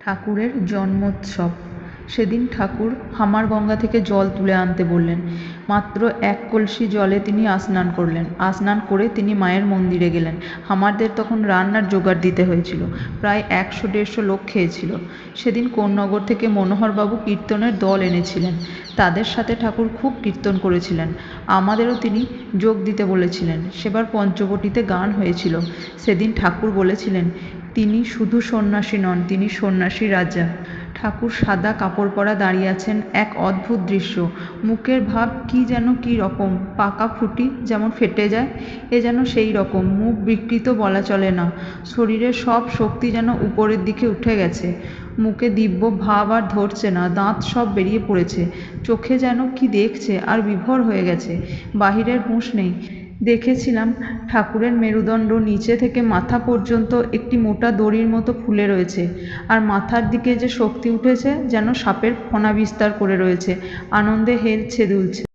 ঠাকুরের জন্মোৎসব। সেদিন ঠাকুর হামারগঙ্গা থেকে জল তুলে আনতে বললেন। মাত্র এক কলসি জলে তিনি আস্নান করলেন। আস্নান করে তিনি মায়ের মন্দিরে গেলেন। হামারদের তখন রান্নার জোগাড় দিতে হয়েছিল। প্রায় একশো দেড়শো লোক খেয়েছিল। সেদিন কোন্নগর থেকে মনোহরবাবু কীর্তনের দল এনেছিলেন। তাদের সাথে ঠাকুর খুব কীর্তন করেছিলেন। আমাদেরও তিনি যোগ দিতে বলেছিলেন। সেবার পঞ্চবটিতে গান হয়েছিল। সেদিন ঠাকুর বলেছিলেন তিনি শুধু সন্ন্যাসী নন, তিনি সন্ন্যাসী রাজা। ঠাকুর সাদা কাপড় পরা দাঁড়িয়ে আছেন, এক অদ্ভুত দৃশ্য। মুখের ভাব কি যেন কি রকম, পাকা ফুটি যেমন ফেটে যায়, এ যেন সেই রকম। মুখ বিকৃত বলা চলে না, শরীরের সব শক্তি যেন উপরের দিকে উঠে গেছে। মুখে দিব্য ভাব আর ধরছে না, দাঁত সব বেরিয়ে পড়েছে। চোখে যেন কি দেখছে আর বিভোর হয়ে গেছে, বাহিরের হুঁশ নেই। দেখেছিলাম, ঠাকুরের মেরুদণ্ড নিচে থেকে মাথা পর্যন্ত একটি মোটা দড়ির মতো ফুলে রয়েছে আর মাথার দিকে যে শক্তি উঠেছে যেন সাপের ফণা বিস্তার করে রয়েছে। আনন্দে হেলছে দুলছে